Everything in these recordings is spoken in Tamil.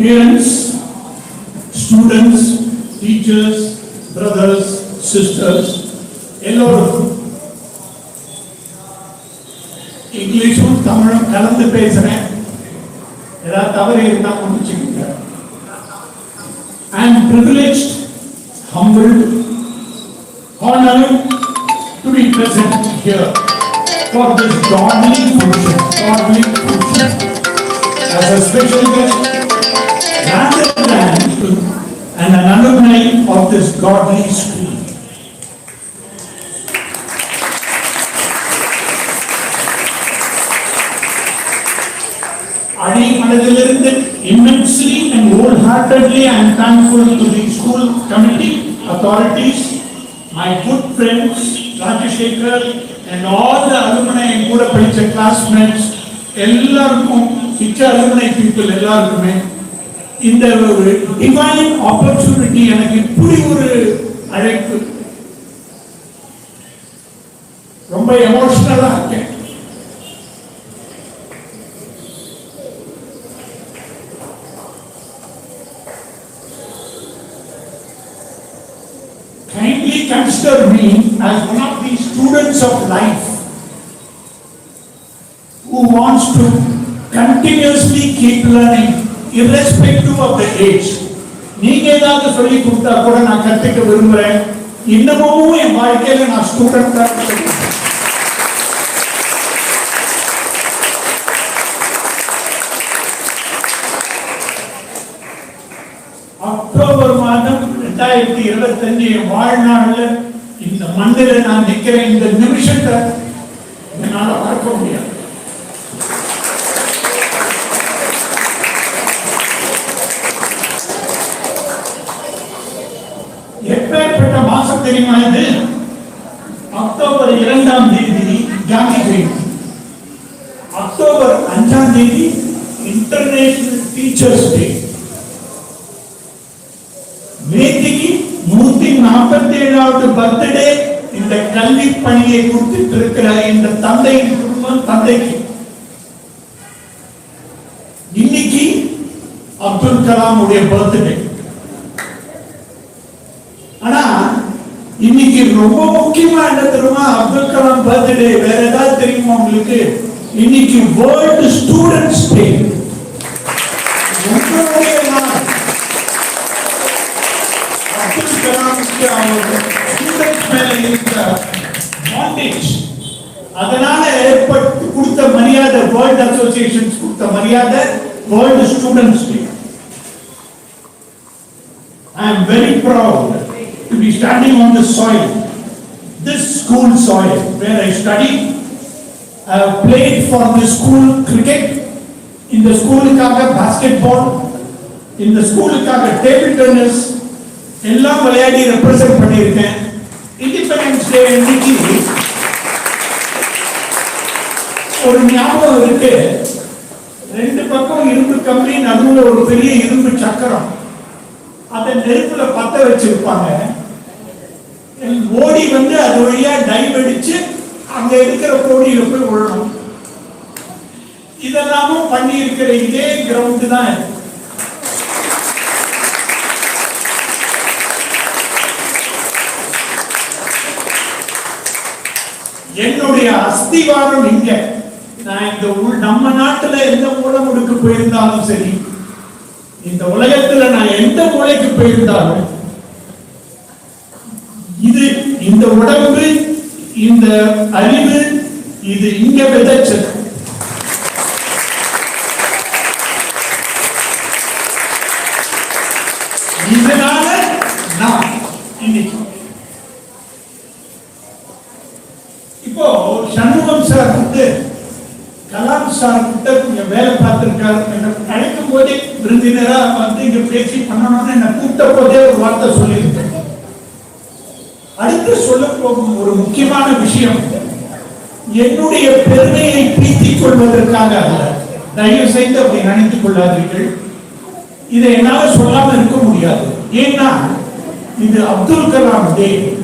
parents, students, teachers, brothers, sisters, எல்லோருக்கும் இங்கிலீஷும் தமிழும் கலந்து பேசுறேன் ஏதாவது தவறு இருந்தா மன்னிச்சுக்கோங்க I am privileged, humbled, honored to be present here for this godly function, godly function as a special guest Rather than an alumni of this godly school. அடி மனதிலிருந்து immensely and wholeheartedly I am thankful to the school committee, authorities, my good friends, Rajashekhar and all the alumni என் கூட படிச்ச classmates எல்லாருக்கும் பிச்ச alumni people எல்லாருக்குமே இந்த ஒரு டிவைன் ஆப்பர்ச்சுனிட்டி எனக்கு இப்படி ஒரு அழைப்பு ரொம்ப எமோஷனலா இருக்கேன் kindly consider me as one of the students of life who wants to continuously keep learning Irrespective of the age. நீங்க ஏதாவது சொல்லி கொடுத்தா கூட நான் கத்துக்க விரும்புறேன். இன்னமும் என் வாழ்க்கையில நான் ஸ்டூடெண்ட் தான் அக்டோபர் மாதம் ரெண்டாயிரத்தி இருபத்தஞ்சு என் வாழ்நாள்ல இந்த மண்ணில நான் நிக்கிறேன். இந்த நிமிஷத்தை என்னால மறக்க முடியும். எப்பேற்பட்ட மாசம் தெரியுமா இது? அக்டோபர் இரண்டாம் தேதி காந்தி ஜெயந்தி அக்டோபர் அஞ்சாம் தேதி இன்டர்நேஷனல் டீச்சர்ஸ் டே நேற்றுக்கு நூத்தி நாற்பத்தி ஏழாவது பர்த்டே இந்த கல்வி பணியை கொடுத்துட்டு இருக்கிற இந்த தந்தையின் குடும்பம் தந்தைக்கு. இன்னைக்கு அப்துல் கலாம் உடைய பர்த்டே ஆனா இன்னைக்கு ரொம்ப முக்கியமா என்ன தெரியுமா? அப்துல் கலாம் பர்த்டே வேற ஏதாவது தெரியுமா உங்களுக்கு? இன்னைக்கு வேர்ல்டு ஸ்டூடெண்ட்ஸ் டே அப்துல் கலாமுக்கு ஸ்டூடெண்ட்ஸ் மேல இருக்கிற பாண்டேஜ் அதனால ஏற்பட்டு கொடுத்த மரியாதை வேர்ல்ட் அசோசியேஷன்ஸ் கொடுத்த மரியாதை world students day I am very proud to be standing on the soil this school soil where I studied. I have played for the school cricket, in the ஸ்கூலுக்காக basketball, in the ஸ்கூலுக்காக table tennis, எல்லாம் விளையாடி ரெப்ரசென்ட் பண்ணியிருக்கேன். இண்டிபெண்டன்ஸ் டே அன்னைக்கு ஒரு ஞாபகம் இருக்கு. ரெண்டு பக்கம் இரும்பு கம்பி நடுவில் ஒரு பெரிய இரும்பு சக்கரம். அதை நெருப்புல பத்த வச்சிருப்பாங்க. ஓடி வந்து அது வழியா டைவ் அடிச்சு அங்க இருக்கிற கோடியில போய் விழணும். இதெல்லாமும் பண்ணி இருக்கிற இதே கிரவுண்ட் தான் என்னுடைய அஸ்திவாரம் இங்க. நான் இந்த உள் நம்ம நாட்டுல எந்த மூலை முடுக்கு போயிருந்தாலும் சரி இந்த உலகத்துல நான் எந்த மூலைக்கு போயிருந்தாலும் இது இந்த உடம்பு இந்த அறிவு இது இங்க விதைச்சது. இதனால நான் இன்னைக்கு இப்போ சண்முகம் சார் வந்து கலாம் சார் கிட்ட கொஞ்சம் வேலை பார்த்திருக்காரு. என்ன அழைக்கும் போதே விருந்தினரா வந்து இங்க பேசி பண்ணணும்னு என்ன கூப்பிட்ட போதே ஒரு வார்த்தை சொல்லியிருக்கேன் அடுத்து சொல்ல போகும் ஒரு முக்கியமான விஷயம். என்னுடைய பெருமையை பீத்திக் கொள்வதற்காக அல்ல. தயவு செய்து அப்படி நினைத்துக் கொள்ளாதீர்கள். இதை என்னால சொல்லாமல் இருக்க முடியாது. ஏன்னா இது அப்துல் கலாம் டே.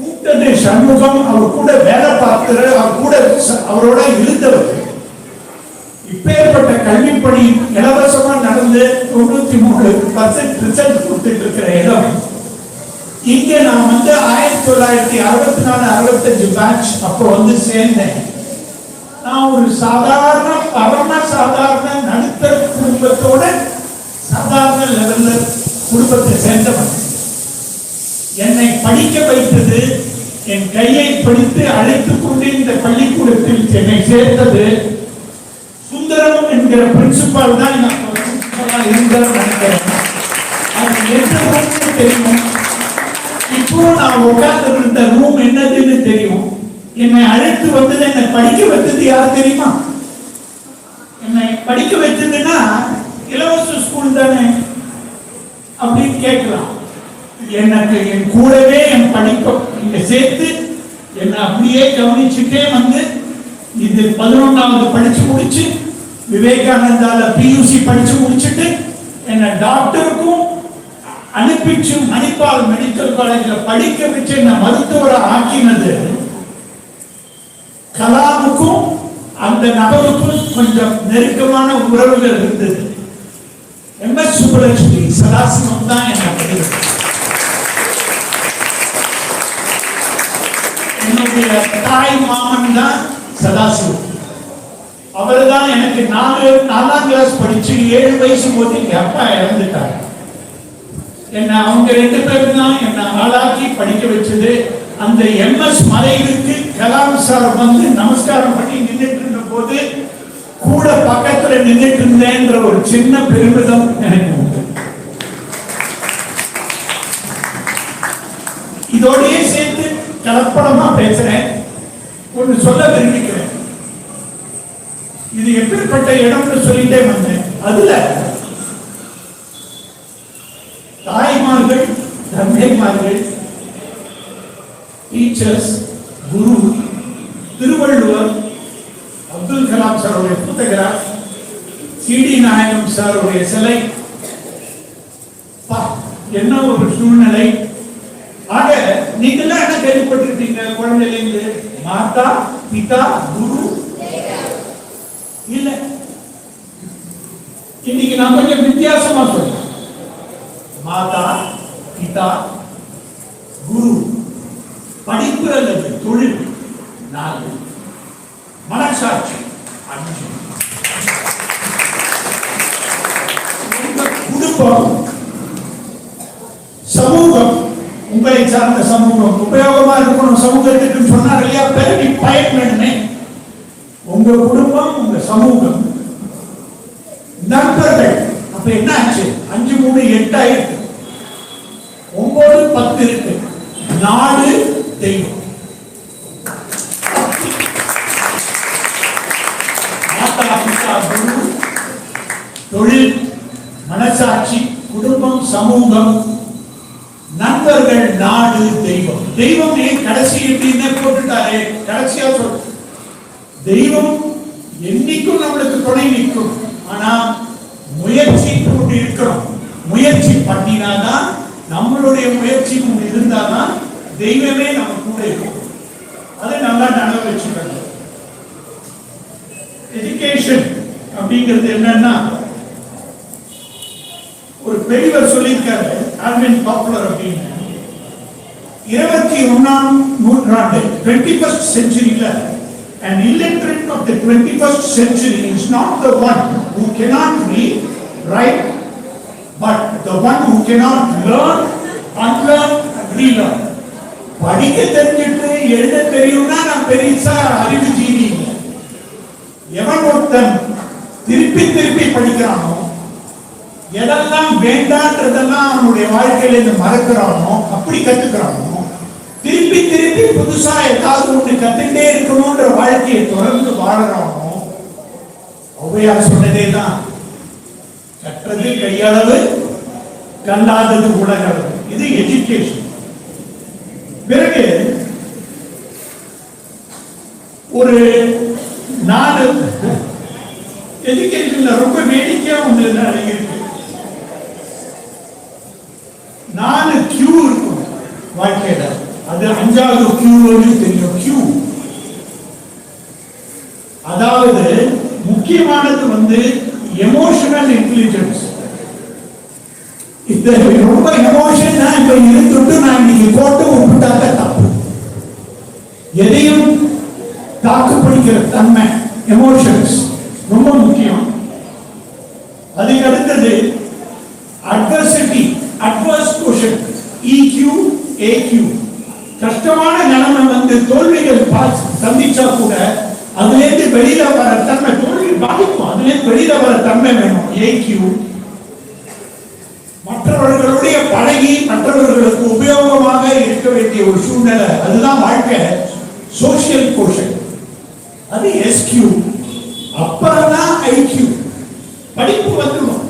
கூட்டத்தை சண்முகம் அவர் கூட வேலை பார்க்கிற அவர் கூட ச- அவரோட இருந்தவர். இப்பேற்பட்ட கல்விப்பணி இலவசமா நடந்து தொண்ணூத்தி மூணு பர்சன்ட் ரிசல்ட் கொடுத்துட்டு இருக்கிற இடம். இங்க நான் வந்து ஆயிரத்தி தொள்ளாயிரத்தி அறுபத்தி நாலு அறுபத்தஞ்சு பேட்ச் அப்போ வந்து சேர்ந்தேன். நான் ஒரு சாதாரண பரம சாதாரண நடுத்தர குடும்பத்தோட சாதாரண லெவல்ல குடும்பத்தை சேர்ந்தவன். என்னை படிக்க வைத்தது என் கையை படித்து அழைத்துக் கொண்டு இந்த பள்ளிக்கூடத்தில் என்னை சேர்த்தது சுந்தரம் என்கிற பிரின்சிபால் தான் நான். principal-ஆ இருந்தார் நினைக்கிறேன். அது எந்த தெரியும்? இப்போ நான் உட்கார்ந்து இருந்த ரூம் என்னதுன்னு தெரியும்? என்னை அழைத்து வந்தது என்னை படிக்க வச்சது யார் தெரியுமா? என்னை படிக்க வச்சதுன்னா இலவச ஸ்கூல் தானே அப்படின்னு கேட்கலாம். எனக்கு என் கூடவே என் படிப்பை இங்க சேர்த்து என்னை அப்படியே கவனிச்சுட்டே வந்து இது பதினொன்றாவது படிச்சு முடிச்சு விவேகானந்தால பியூசி படிச்சு முடிச்சுட்டு என்னை டாக்டருக்கும் அனுப்பிச்சு மணிப்பால் மெடிக்கல் காலேஜில் படிக்க வச்சு என்ன மருத்துவரை ஆக்கினது? கலாமுக்கும் அந்த நபருக்கும் கொஞ்சம் நெருக்கமான உறவுகள் இருந்தது. எம். எஸ். சுப்புலட்சுமி சதாசிவம் தான் என்ன படிக்கிறது. என்னுடைய தாய் மாமன் தான் சதாசிவம். அவர் தான் எனக்கு நாலு நாலாம் கிளாஸ் படிச்சு ஏழு வயசு போது எங்க அப்பா இறந்துட்டார். என்ன அவங்க ரெண்டு பேரும் தான் என்ன ஆளாக்கி படிக்க வச்சது. அந்த எம்எஸ் மறைவுக்கு கலாம் சார் வந்து நமஸ்காரம் பண்ணி நின்றுட்டு இருந்த போது கூட பக்கத்துல நின்றுட்டு இருந்தேன்ற ஒரு சின்ன பெருமிதம் எனக்கு உண்டு. இதோடய சேர்த்து கலப்படமா பேசுறேன். ஒன்று சொல்ல விரும்பிக்கிறேன். இது எப்படிப்பட்ட இடம்னு சொல்லிட்டே வந்தேன். அதுல தாய்மார்கள் தந்தைமார்கள் டீச்சர்ஸ் குரு திருவள்ளுவர் அப்துல் கலாம் சாருடைய புத்தகரார் சிடி நாயகம் சாருடைய சிலை. என்ன ஒரு சூழ்நிலை? ஆக நீங்களாம் என்ன கேள்விப்பட்டிருக்கீங்க குழந்தையிலிருந்து மாதா பிதா குரு? இல்ல. இன்னைக்கு நான் கொஞ்சம் வித்தியாசமா சொல்றேன். மாதா பிதா குரு. படிப்பு அல்லது தொழில். நாலு. மனசாட்சி. அஞ்சு. குடும்பம். சமூகம். உங்களை சார்ந்த சமூகம். உபயோகமா இருக்கணும். சமூகத்துக்கு சொன்னார் இல்லையா? பிறகு பயன் வேணுமே. உங்க குடும்பம் உங்க சமூகம். நண்பர்கள் அப்ப என்ன ஆச்சு? அஞ்சு மூணு எட்டாயிரத்து ஒன்பது பத்து இருக்கு. நாடு தெய்வம். தொழில் மனசாட்சி குடும்பம் சமூகம் நண்பர்கள் நாடு தெய்வம். தெய்வம் ஏன் கடைசி எப்படின்னு கடைசியா சொல். தெய்வம் என்னைக்கும் நம்மளுக்கு துணை நிற்கும். ஆனா முயற்சி போட்டு இருக்கிறோம் முயற்சி பண்ணினாதான் நம்மளுடைய முயற்சியும் இருந்தாதான் தெய்வமே நம்ம கூட இருக்கும். அதை நல்லா நினைவு வச்சுக்கணும். எஜுகேஷன் அப்படிங்கிறது என்னன்னா ஒரு பெரியவர் சொல்லியிருக்காரு ஆல்வின் பாப்புலர் அப்படின்னு. இருபத்தி ஒன்னாம் நூற்றாண்டு டுவெண்ட்டி ஃபர்ஸ்ட் செஞ்சுரியில an illiterate of the 21st century is not the one who cannot read, write, but the one who cannot learn, unlearn, and relearn. படிக்க தெரிஞ்சிட்டு எழுத தெரியும்னா நான் பெருசா அறிவு ஜீவி எவன் ஒருத்தன் திருப்பி திருப்பி படிக்கிறானோ எதெல்லாம் வேண்டான்றதெல்லாம் அவனுடைய வாழ்க்கையில இருந்து மறக்கிறானோ அப்படி கத்துக்கிறானோ திருப்பி திருப்பி புதுசா ஏதாவது ஒண்ணு கத்துக்கிட்டே இருக்கணும்ன்ற வாழ்க்கையை தொடர்ந்து வாழறானோ ஔவையார் சொன்னதே தான் கற்றது கையளவு கல்லாதது உலகளவு இது எஜுகேஷன் பிறகு ஒரு நாடு எஜுகேஷன்ல ரொம்ப வேடிக்கையா ஒண்ணு இருக்கு நாலு கியூ இருக்கும் வாழ்க்கையில. அது அஞ்சாவது கியூ தெரியும். கியூ அதாவது முக்கியமானது வந்து எமோஷனல் இன்டெலிஜென்ஸ் இந்த ரொம்ப எமோஷன் நான் இப்ப இருந்துட்டு நான் இன்னைக்கு போட்டு விட்டுட்டாக்க தப்பு. எதையும் தாக்கு பிடிக்கிற தன்மை எமோஷன்ஸ் ரொம்ப முக்கியம். அதுக்கு அடுத்தது adversity adverse quotient IQ AQ கஷ்டமான நிலைமை வந்து தோல்விகள் சந்திச்சா கூட அதுல இருந்து வெளியில வர தன்மை தோல்வி மதிப்பு அதுல இருந்து தன்மை வேணும். ஏக்யூ மற்றவர்களுடைய பழகி மற்றவர்களுக்கு உபயோகமாக இருக்க வேண்டிய ஒரு சூழ்நிலை. அதுதான் வாழ்க்கை. சோசியல் கோஷன் அது எஸ்கியூ அப்பதான் ஐக்கியூ படிப்பு வந்துடும்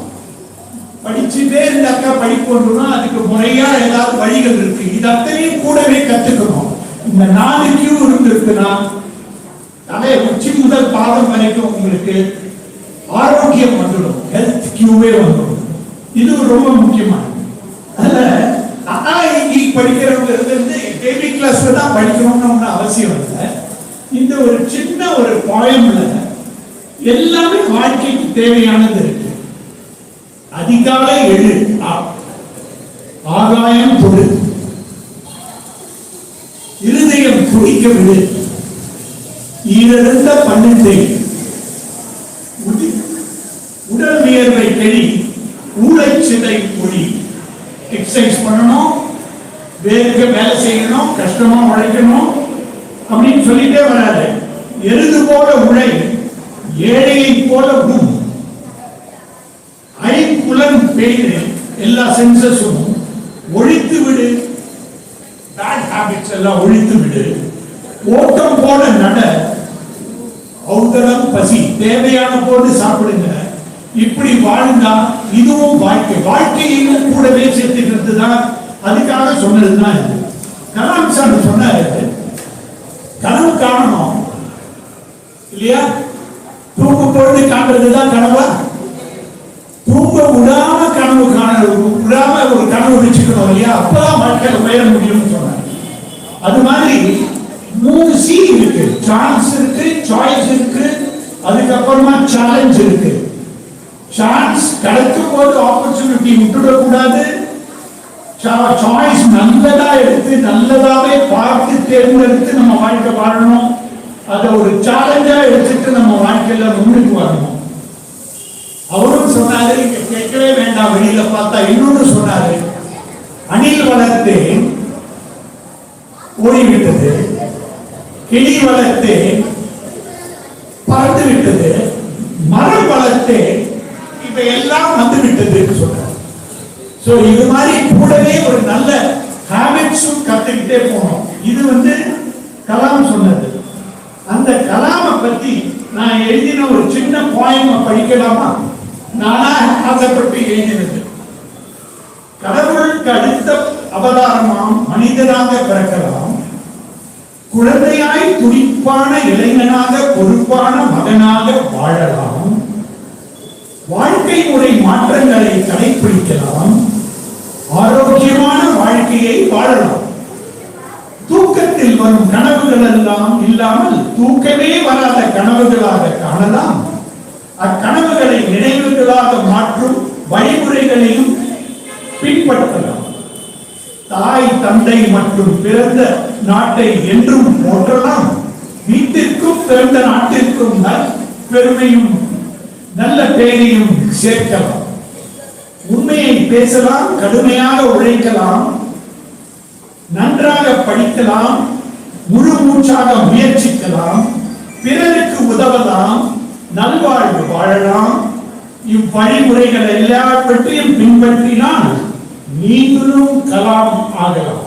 படிச்சுட்டே இருந்தாக்கா படிப்பு வந்துடும் அதுக்கு முறையா ஏதாவது வழிகள் இருக்கு. இது அத்தனையும் கூடவே கத்துக்கணும். இந்த நாலு கியூ இருந்திருக்குன்னா தலை உச்சி முதல் பாதம் வரைக்கும் உங்களுக்கு ஆரோக்கியம் வந்துடும். ஹெல்த் கியூவே வந்துடும். இது ரொம்ப முக்கியமானது. அதுல அண்ணா படிக்கிறவங்க இருந்து டெய்லி கிளாஸ்ல தான் படிக்கணும்னு ஒண்ணு அவசியம் இல்லை. இந்த ஒரு சின்ன ஒரு பாயம்ல எல்லாமே வாழ்க்கைக்கு தேவையானது இருக்கு. அதிகாலை எழு ஆகாயம் தொடு இருதயம் துடிக்க விடு. ஈரழுந்த பன்னெண்டை. உடல் வியர்வை கெளி ஊழை சிதை ஒளி எக்ஸசைஸ் பண்ணணும் வேர்க்க வேலை செய்யணும் கஷ்டமா உழைக்கணும் அப்படின்னு சொல்லிட்டே வராது. எருது போல உழை ஏழையை போல உண் ஐம்புலன் பெய்து எல்லா சென்சஸும் ஒழித்து விடு. பேட் ஹேபிட்ஸ் எல்லாம் ஒழித்து விடு. ஓட்டம் போல நட. அவுதலம் பசி தேவையான போது சாப்பிடுங்க. இப்படி வாழ்ந்தா இதுவும் வாழ்க்கை. வாழ்க்கையில கூடவே சேர்த்துக்கிறது தான் அதுக்காக சொன்னதுதான் இது. கலாம் சார் சொன்னாரு கனவு காணணும். இல்லையா? தூங்கும் பொழுது காண்றது தான் கனவா? தூங்க விடாம கனவு காண விடாம ஒரு கனவு வச்சுக்கணும் இல்லையா? அப்பதான் வாழ்க்கையில உயர முடியும்னு சொன்னாங்க அது மாதிரி மூணு சி இருக்கு. சான்ஸ் இருக்கு சாய்ஸ் இருக்கு. அதுக்கப்புறமா சேலஞ்ச் இருக்கு. சான்ஸ் கிடைக்கும் போது ஆப்பர்ச்சுனிட்டி விட்டுடக்கூடாது. சாய்ஸ் நல்லதா எடுத்து நல்லதாவே பார்த்து தேர்ந்தெடுத்து நம்ம வாழ்க்கை வாழணும். அதை ஒரு சேலஞ்சா எடுத்துட்டு நம்ம வாழ்க்கையில முன்னுக்கு வரணும். அவரும் சொன்னாரு இங்க கேட்கவே வேண்டாம் வெளியில பார்த்தா இன்னொன்னு சொன்னாரு. அணில் வளர்த்து ஓடிவிட்டது. கிளி வளர்த்தேன் பறந்து விட்டது. மரம் வளர்த்தேன் இப்ப எல்லாம் வந்து விட்டதுன்னு சொல்றாரு. சோ இது மாதிரி கூடவே ஒரு நல்ல ஹேபிட்ஸும் கத்துக்கிட்டே போனோம். இது வந்து கலாம் சொன்னது. அந்த கலாமை பத்தி நான் எழுதின ஒரு சின்ன பாயம படிக்கலாமா? நானா ஆசைப்பட்டு எழுதினது. கடவுளுக்கு அடுத்த அவதாரமாம் மனிதனாக பிறக்கலாம். குழந்தையாய் துடிப்பான இளைஞனாக பொறுப்பான மகனாக வாழலாம். வாழ்க்கை முறை மாற்றங்களை கடைபிடிக்கலாம் ஆரோக்கியமான வாழ்க்கையை வாழலாம். தூக்கத்தில் வரும் கனவுகள் எல்லாம் இல்லாமல் தூக்கமே வராத கனவுகளாக காணலாம். அக்கனவுகளை நினைவுகளாக மாற்றும் வழிமுறைகளையும் பின்பற்றலாம். தாய் தந்தை மற்றும் பிறந்த நாட்டை என்றும் போற்றலாம். வீட்டிற்கும் பிறந்த நாட்டிற்கும் நல் பெருமையும் நல்ல பெயரையும் சேர்க்கலாம். உண்மையை பேசலாம் கடுமையாக உழைக்கலாம். நன்றாக படிக்கலாம் முழு மூச்சாக முயற்சிக்கலாம். பிறருக்கு உதவலாம் நல்வாழ்வு வாழலாம். இவ்வழிமுறைகள் எல்லாவற்றையும் பின்பற்றினால் நீங்களும் கலாம் ஆகலாம்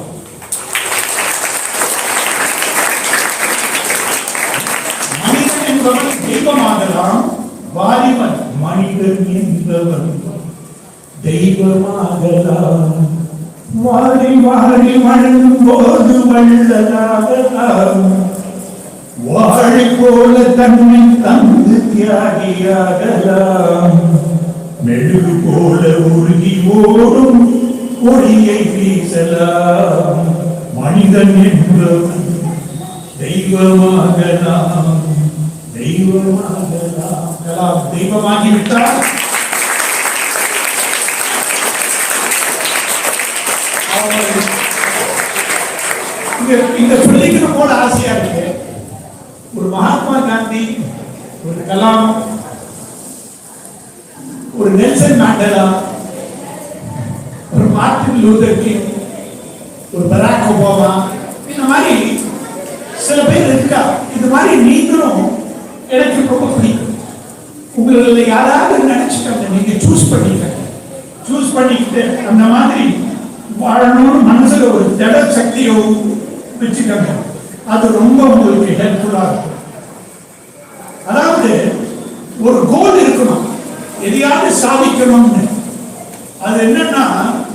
மனிதன் என்பவன் தெய்வமாகலாம் வாலிபன் மனிதன் என்பவன் தெய்வமாகலாம். வாரி வாரி வழங்கும் போது வள்ளலாகலாம். வாழி போல தன்னை தந்து தியாகியாகலாம். மெழுகு போல உருகி ஓடும் ஒளியை வீசலாம். மனிதன் என்பவன் தெய்வமாகலாம். தெய்வமாகலாம். கலாம் இந்த பிள்ளைக்கு போல ஆசையா இருக்கு. ஒரு மகாத்மா காந்தி ஒரு கலாம் ஒரு நெல்சன் மேண்டலா ஒரு மார்டின் லூதர் கிங் ஒரு பராக் ஒபாமா இந்த மாதிரி சில பேர் இருக்கா? இந்த மாதிரி நீங்களும் எனக்கு ரொம்ப பிடிக்கும் உங்களை யாராவது நினைச்சுக்கோங்க நீங்க சூஸ் பண்ணிக்க. சூஸ் பண்ணிக்கிட்டு அந்த மாதிரி வாழணும்னு மனசுல ஒரு திட சக்தியை வச்சுக்கோங்க. அது ரொம்ப உங்களுக்கு ஹெல்ப்ஃபுல்லா இருக்கும். அதாவது ஒரு கோல் இருக்கணும் எதையாவது சாதிக்கணும்னு. அது என்னன்னா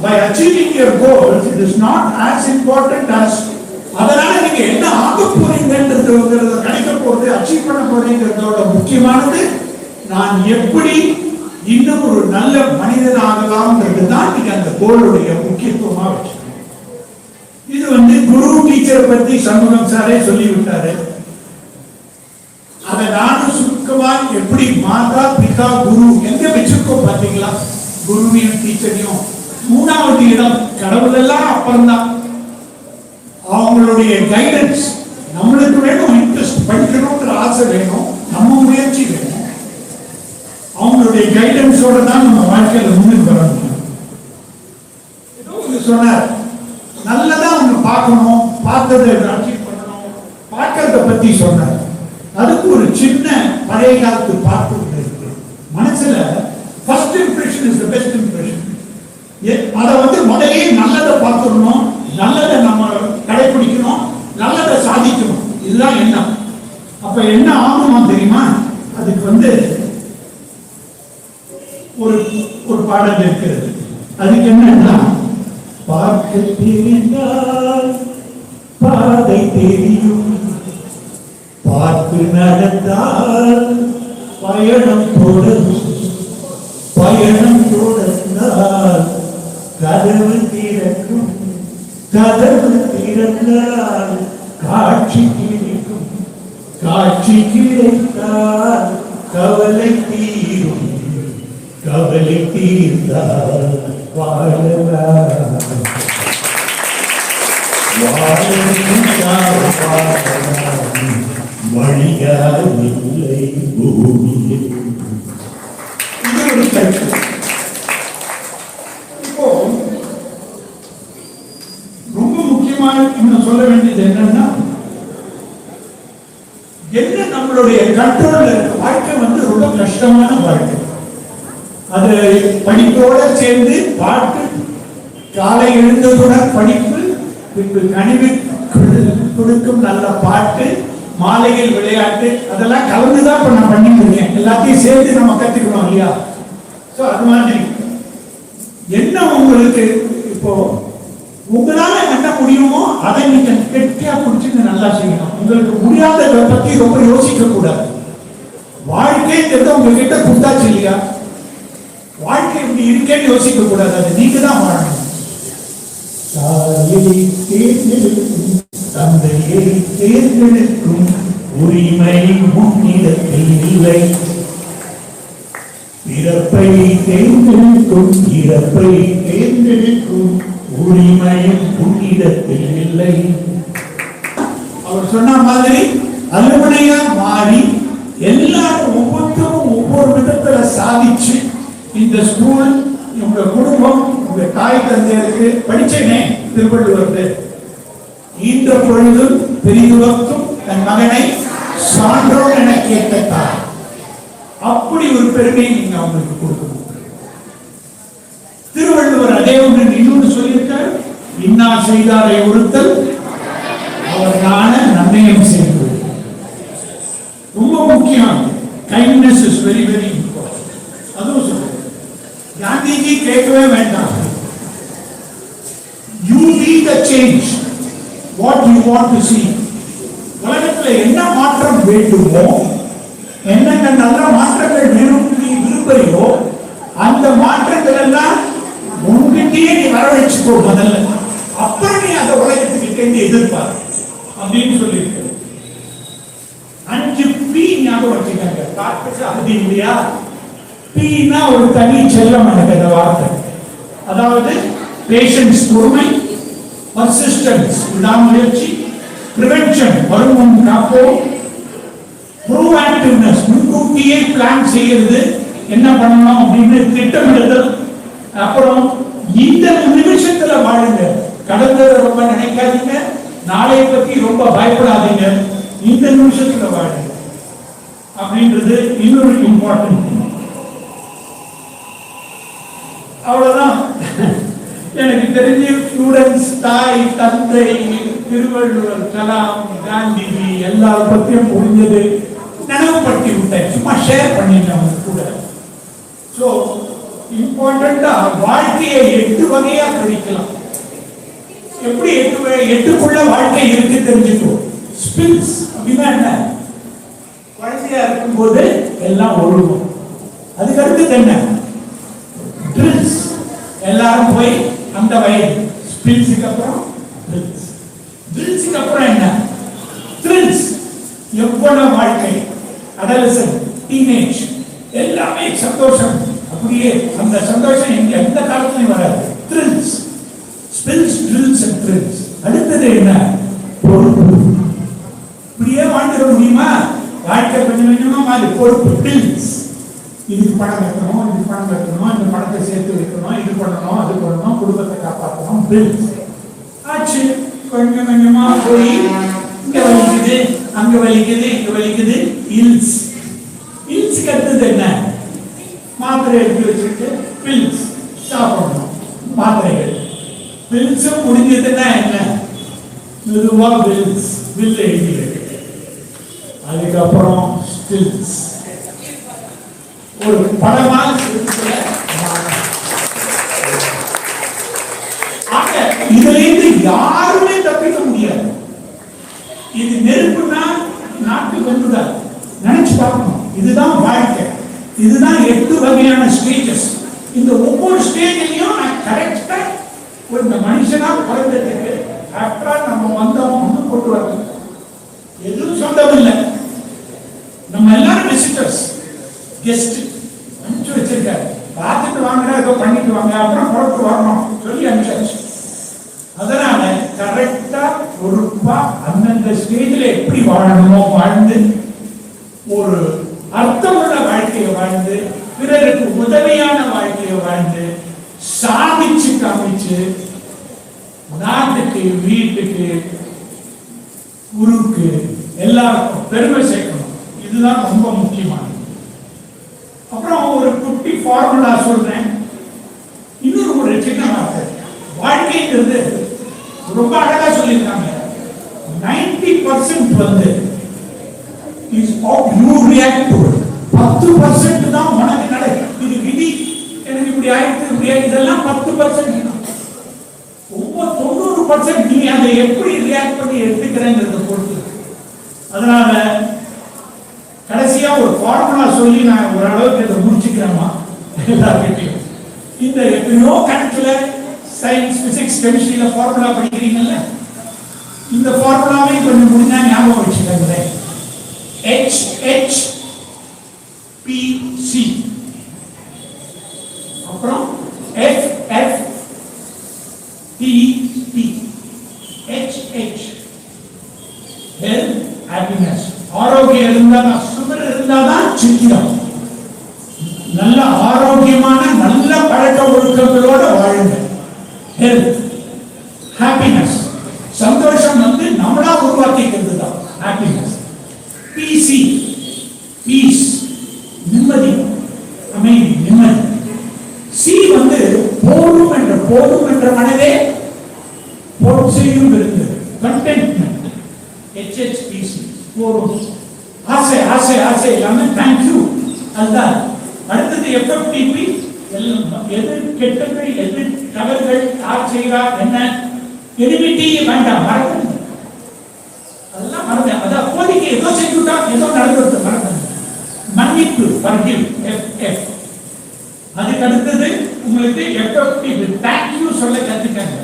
by achieving your goal it is not as important as அதனால நீங்க என்ன ஆக போறீங்கன்றது கிடைக்க போறது அச்சீவ் பண்ண போறீங்கிறதோட முக்கியமானது. நான் எப்படி இன்னும் ஒரு நல்ல மனிதன் தான் நீங்க அந்த கோளுடைய முக்கியத்துவமா வச்சுக்கணும். இது வந்து குரு டீச்சர் பத்தி சண்முகம் சாரே சொல்லி விட்டாரு அதை நானும் சுருக்கமா எப்படி மாதா பிதா குரு எங்க வச்சிருக்கோம் பாத்தீங்களா? குருவையும் டீச்சரையும் மூணாவது இடம் கடவுள் எல்லாம் அப்புறம்தான். அவங்களுடைய கைடன்ஸ் நம்மளுக்கு வேணும் இன்ட்ரெஸ்ட் படிக்கணும்ன்ற ஆசை வேணும் நம்ம முயற்சி வேணும். அவங்களுடைய கைடன்ஸோட தான் நம்ம வாழ்க்கையில முன்னுக்கு வர முடியும் ஏதோ ஒண்ணு சொன்னார். நல்லதா அவங்க பார்க்கணும் பார்த்ததை அச்சீவ் பண்ணணும். பார்க்கறத பத்தி சொன்னார். அதுக்கு ஒரு சின்ன பழைய காலத்து பார்த்து இருக்கு. மனசுல first impression is the best impression அதை வந்து முதலே நல்லதை பார்த்துடணும் நல்லதை நம்ம கடைபிடிக்கணும் நல்லதை சாதிக்கணும் இதுதான் எண்ணம் அப்ப என்ன ஆகணுமா தெரியுமா? அதுக்கு வந்து ஒரு ஒரு பாடல் இருக்கிறது. அதுக்கு என்னன்னா பார்க்க தெரிந்தால் பாதை தெரியும். பார்த்து நடந்தால் பயணம் தொடரும். பயணம் தொடர்ந்தால் கதவு திறக்கும். கதவு திறந்தால் காட்சி கிடைக்கும் காட்சி கிடைத்தால் கவலை தீரும் கவலை தீர்ந்தால் வாழலாம் வாழலாம் வாழலாம் வழியாவில்லை பூமியில் இது ஒரு கருத்து இப்போ ரொம்ப முக்கியமான இன்னும் சொல்ல வேண்டியது என்னன்னா என்ன நம்மளுடைய கண்ட்ரோல்ல இருக்க வாழ்க்கை வந்து ரொம்ப கஷ்டமான வாழ்க்கை. அது படிப்போட சேர்ந்து பாட்டு காலை எழுந்ததுடன் படிப்பு பின்பு கனிவு கொடுக்கும் நல்ல பாட்டு மாலையில் விளையாட்டு அதெல்லாம் கலந்துதான் இப்ப நான் பண்ணிட்டு இருக்கேன் எல்லாத்தையும் சேர்த்து நம்ம கத்துக்கணும் இல்லையா? சோ அது மாதிரி. என்ன உங்களுக்கு இப்போ உங்களால என்ன முடியுமோ அதை நீங்க கெட்டியா பிடிச்சிட்டு நல்லா செய்யணும். உங்களுக்கு முடியாததை பத்தி ரொம்ப யோசிக்க கூடாது. வாழ்க்கைங்கிறது உங்ககிட்ட கொடுத்தாச்சு இல்லையா? வாழ்க்கை இப்படி இருக்கேன்னு யோசிக்க கூடாது. அது நீங்க தான் வாழணும். தாயை தேர்ந்தெடுக்கும் தந்தையை தேர்ந்தெடுக்கும் உரிமை முன்னிடத்தில் இல்லை. பிறப்பை தேர்ந்தெடுக்கும் இறப்பை தேர்ந்தெடுக்கும் உரிமையும் உன்னிடத்தில் இல்லை. அவர் சொன்ன மாதிரி அலுமனையா மாறி எல்லாரும் ஒவ்வொருத்தரும் ஒவ்வொரு விதத்துல சாதிச்சு இந்த ஸ்கூல் உங்க குடும்பம் உங்க தாய் தந்தையருக்கு படிச்சேனே திருவள்ளுவருக்கு இந்த பொழுதும் பெரிதுவக்கும் தன் மகனை சான்றோன் என கேட்ட தாய் அப்படி ஒரு பெருமை நீங்க அவங்களுக்கு கொடுக்கணும். வள்ளுவர் அதே ஒன்று இன்னொன்று சொல்லியிருக்கார். இன்னா செய்தாரை ஒருத்தல் அவர் காண நன்மையம் செய்வது ரொம்ப முக்கியம். Kindness is very very important அதுவும் சொல்றேன். காந்திஜி கேட்கவே வேண்டாம். You be the change what you want to see உலகத்தில் என்ன மாற்றம் வேண்டுமோ என்னென்ன நல்ல மாற்றங்கள் விரும்பி நீ அந்த மாற்றங்கள் எல்லாம் உன்கிட்டயே நீ வரவழைச்சுக்கோ முதல்ல. அப்புறம் நீ அந்த உலகத்துக்கு கேட்டு எதிர்பார் அப்படின்னு சொல்லியிருக்க அஞ்சு பி ஞாபகம் வச்சுக்காங்க. காட்டுக்கு அது இல்லையா? பீனா ஒரு தனி செல்லம் எனக்கு அந்த வார்த்தை. அதாவது பேஷன்ஸ் பொறுமை பர்சிஸ்டன்ஸ் விடாமுயற்சி பிரிவென்ஷன் வருமுன் காப்போம். ப்ரோஆக்டிவ்னஸ் முன்கூட்டியே பிளான் செய்யறது. என்ன பண்ணணும் அப்படின்னு திட்டமிடுதல். அப்புறம் இந்த நிமிஷத்துல வாழுங்க. கடந்ததை ரொம்ப நினைக்காதீங்க. நாளை பத்தி ரொம்ப பயப்படாதீங்க. இந்த நிமிஷத்துல வாழுங்க. அப்படின்றது இன்னொரு இம்பார்ட்டன்ட் அவ்வளவுதான். எனக்கு தெரிஞ்ச ஸ்டூடெண்ட்ஸ் தாய் தந்தை திருவள்ளுவர் கலாம் காந்திஜி எல்லார பத்தியும் புரிஞ்சது. நினைவுபடுத்தி விட்டேன். சும்மா ஷேர் பண்ணிட்டேன் அவங்க கூட. ஸோ இம்பார்ட்டண்டா வாழ்க்கையை எட்டு வகையா பிரிக்கலாம். எப்படி எட்டு வகை- எட்டுக்குள்ள வாழ்க்கை இருக்கு தெரிஞ்சுக்கோ. ஸ்பில்ஸ் அப்படின்னா என்ன? குழந்தையா இருக்கும்போது எல்லாம் ஒழுகும் அதுக்கு அடுத்தது என்ன? ட்ரில்ஸ் எல்லாரும் போய் அந்த வயது ஸ்பில்ஸுக்கு அப்புறம் ட்ரில்ஸ் ட்ரில்ஸுக்கு அப்புறம் என்ன? த்ரில்ஸ் எவ்வளவு வாழ்க்கை? அடலசன் டீனேஜ் எல்லாமே சந்தோஷம். அப்படியே அந்த சந்தோஷம் இங்க எந்த காலத்துலயும் வராது. Thrills spills drills and thrills அடுத்தது என்ன? பொறுப்பு. இப்படியே வாழ்ந்துட முடியுமா? வாழ்க்கை கொஞ்சம் கொஞ்சமா மாதிரி பொறுப்பு பில்ஸ் இதுக்கு பணம் வைக்கணும் இதுக்கு பணம் கட்டணும்? இந்த பணத்தை சேர்த்து வைக்கணும் இது பண்ணணும் அது பண்ணணும் குடும்பத்தை காப்பாற்றணும் பில்ஸ் ஆச்சு. கொஞ்சம் கொஞ்சமா போய் இங்க வலிக்குது அங்க வலிக்குது இங்க வலிக்குது இல்ஸ் இல்ஸ் அடுத்தது என்ன? மாத்திரை எடுத்து வச்சுட்டு பில்ஸ் சாப்பிடணும் மாத்திரைகள் பில்ஸும் முடிஞ்சதுன்னா என்ன மெதுவா பில்ஸ் பில் எழுதி அதுக்கப்புறம் ஸ்டில்ஸ் ஒரு படமா சிரிப்புல மாறும். யாருமே தப்பிக்க முடியாது இது நெருப்புனா நாட்டு வென்றுதான் நினைச்சு பார்க்கணும் இதுதான் வாழ்க்கை இதுதான் எட்டு வகையான ஸ்டேஜஸ் இந்த ஒவ்வொரு ஸ்டேஜ்லயும் நான் கரெக்டா ஒரு இந்த மனுஷனா பிறந்ததுக்கு கரெக்டா நம்ம வந்தவங்க வந்து கொண்டு வரணும். எதுவும் சொந்தம் இல்லை. நம்ம எல்லாரும் விசிட்டர்ஸ் கெஸ்ட் அனுப்பிச்சு வச்சிருக்காரு. பார்த்துட்டு வாங்க ஏதோ பண்ணிட்டு வாங்க அப்புறம் புறப்பட்டு வரணும். சொல்லி அனுப்பிச்சாச்சு. அதனால கரெக்டா பொறுப்பா அந்தந்த ஸ்டேஜ்ல எப்படி வாழணுமோ வாழ்ந்து ஒரு அர்த்தமுள்ள வாழ்க்கையை வாழ்ந்து பிறருக்கு உதவியான வாழ்க்கையை வாழ்ந்து சாதிச்சு காமிச்சு நாட்டுக்கு வீட்டுக்கு குருக்கு எல்லாருக்கும் பெருமை சேர்க்கணும். இதுதான் ரொம்ப முக்கியமானது. அப்புறம் ஒரு குட்டி ஃபார்முலா சொல்றேன். இன்னொரு ஒரு சின்ன வார்த்தை. வாழ்க்கைங்கிறது ரொம்ப அழகா சொல்லியிருக்காங்க. 90% பர்சன்ட் வந்து is of you react to பத்து பர்சன்ட் தான் உனக்கு நடக்கும் இது விதி. எனக்கு இப்படி ஆயிடுச்சு இப்படி இதெல்லாம் பத்து பர்சன்ட் தான் ரொம்ப தொண்ணூறு பர்சன்ட் நீ அதை எப்படி ரியாக்ட் பண்ணி எடுத்துக்கிறேங்கிறத பொறுத்து. அதனால கடைசியா ஒரு ஃபார்முலா சொல்லி நான் ஓரளவுக்கு இதை முடிச்சுக்கிறேமா எல்லார்கிட்டையும். இந்த எத்தனையோ கணக்குல சயின்ஸ் பிசிக்ஸ் கெமிஸ்ட்ரியில ஃபார்முலா படிக்கிறீங்கல்ல? இந்த ஃபார்முலாவே கொஞ்சம் முடிஞ்சா ஞாபகம் வச்சுக்கோங்களேன் H H P C அப்புறம் F F T P H H health happiness ஆரோக்கியம் இருந்தாதான் சுகர் இருந்தாதான் சிக்கிடம் நல்ல ஆரோக்கியமான நல்ல பழக்க ஒழுக்கங்களோட வாழுங்க ஹெல்த் ஹாப்பினஸ் சந்தோஷம் வந்து நம்மளா உருவாக்கிக்கிறது தான் ஹாப்பினஸ் பிசி பீஸ் நிம்மதி என்ற மனதே போட்சையும் இருந்தது கண்டென்ட்மெண்ட் ஹெச்ஹெச்பிசி போரும் ஆசை ஆசை ஆசை எல்லாமே தேங்க்யூ அதுதான் அடுத்தது எஃப்எஃப்டிபி எல்லாம் எது கெட்டது எது தவறுகள் யார் செய்கிறார் என்ன எனிமிட்டி வேண்டாம் மறக்கணும் அதெல்லாம் மறந்தேன் அதான் அப்போதைக்கு ஏதோ செஞ்சுட்டா ஏதோ நடந்தது மறந்தேன் மன்னிப்பு forgive எஃப் எஃப் அதுக்கு அடுத்தது உங்களுக்கு எஃப்எஃப்டி தேங்க்யூ சொல்ல கத்துக்கங்க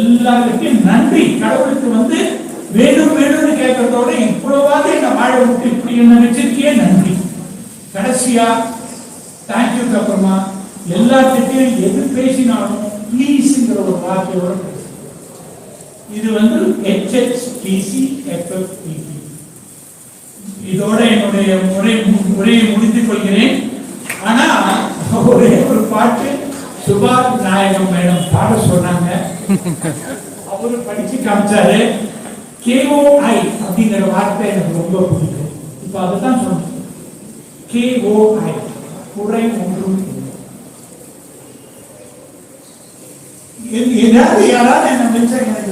எல்லாருக்கும் நன்றி. கடவுளுக்கு வந்து வேணும் வேணும்னு கேட்கறதோட இவ்வளவாவது என்ன வாழ விட்டு இப்படி என்ன வச்சிருக்கியே? நன்றி. கடைசியா தேங்க்யூக்கு அப்புறமா எல்லாத்துக்கும் எது பேசினாலும் ப்ளீஸ்ங்கிற ஒரு வார்த்தையோட இது வந்து ஹெச்ஹெச்பிசி எஃப்எஃப்பிபி இதோட என்னுடைய முறை உரையை முடித்துக் கொள்கிறேன். ஆனா ஒரே ஒரு பாட்டு சுபா நாயகம் மேடம் பாட சொன்னாங்க. அவரு படிச்சு காமிச்சாரு. கேஓஐ அப்படிங்கிற வார்த்தை எனக்கு ரொம்ப பிடிக்கும். இப்ப அதுதான் சொன்னேன். கேஓஐ குறை ஒன்றும் ஏதாவது யாராவது என்ன வச்சா எனக்கு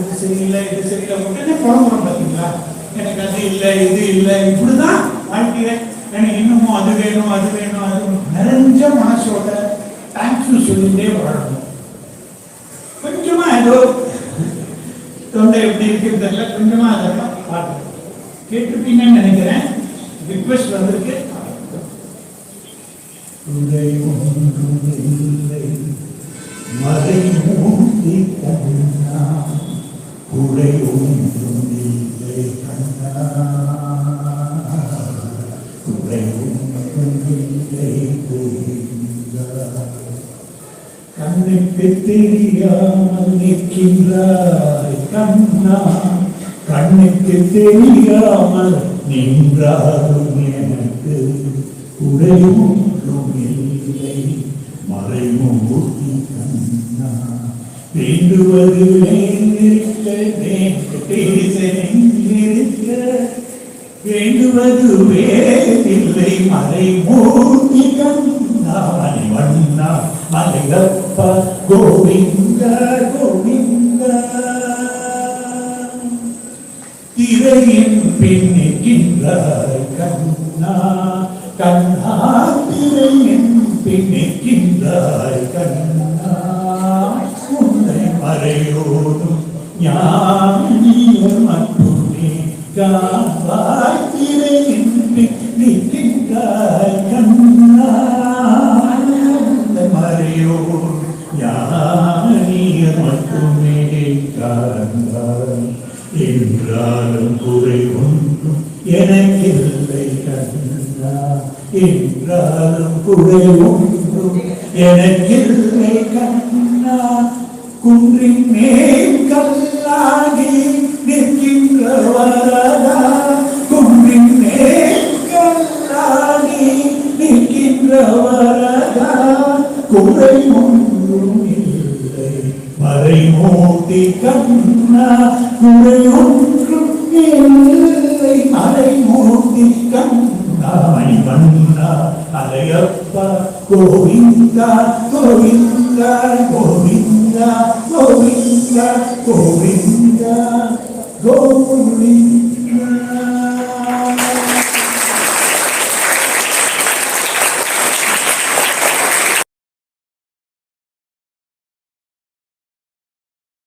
இது சரியில்லை இது சரியில்லை உடனே புலம்புறோம் பார்த்தீங்களா எனக்கு அது இல்லை இது இல்லை இப்படிதான் வாழ்க்கையில எனக்கு இன்னமும் அது வேணும் அது வேணும் அது நிறைஞ்ச மனசோட தேங்க்யூ சொல்லிட்டே வாழணும் கொஞ்சமா ஏதோ தொண்டை எப்படி இருக்குன்னு தெரியல. கொஞ்சமா அதெல்லாம் பாடணும் கேட்டிருப்பீங்கன்னு நினைக்கிறேன். ரிக்வெஸ்ட் வந்திருக்கு. உரை ஒன்றும் இல்லை மறைமூர்த்தி கண்ணா உரை ஒன்றும் இல்லை கண்ணா உரை ஒன்றும் இல்லை கண்ணுக்கு தெரியாமல் நிற்கின்றாய் கண்ணா. கண்ணுக்கு தெரியாமல் நின்றாலும் எனக்கு உடையும் ஒன்றும் இல்லை ஊட்டி கண்ணா. வேண்டுவது வேண்டிருக்க பேச வேண்டுவது வேறில்லை மறை மூர்த்தி கண்ணா. மணி வண்ணா അയ്യപ്പ ഗോവിന്ദ ഗോവിന്ദ. തിരയും പിന്നെ കിണ്ടായി കണ്ണ. കണ്ണ തിരയും പിന്നെ കിണ്ടായി കണ്ണ. ഉന്നെ മറയോടും ഞാൻ മറ്റുനെ കാണാ எனக்கில்லை கண்ணா என்றாலும் குறை ஒன்றும் எனக்கில்லை கண்ணா. குன்றின் மேல் கல்லாகி நிற்கின்றவரதா குன்றின் மேல் கல்லாகி நிற்கின்றவரதா குறை ஒன்றும் இல்லை மறைமூட்டி கண்ணா. குறை ஒன்றும் இல்லை. மறைமூர்த்தி கண்ணா மணி கண்ணா அலையப்பா கோவிந்தா கோவிந்தா கோவிந்தா கோவிந்தா கோவிந்தா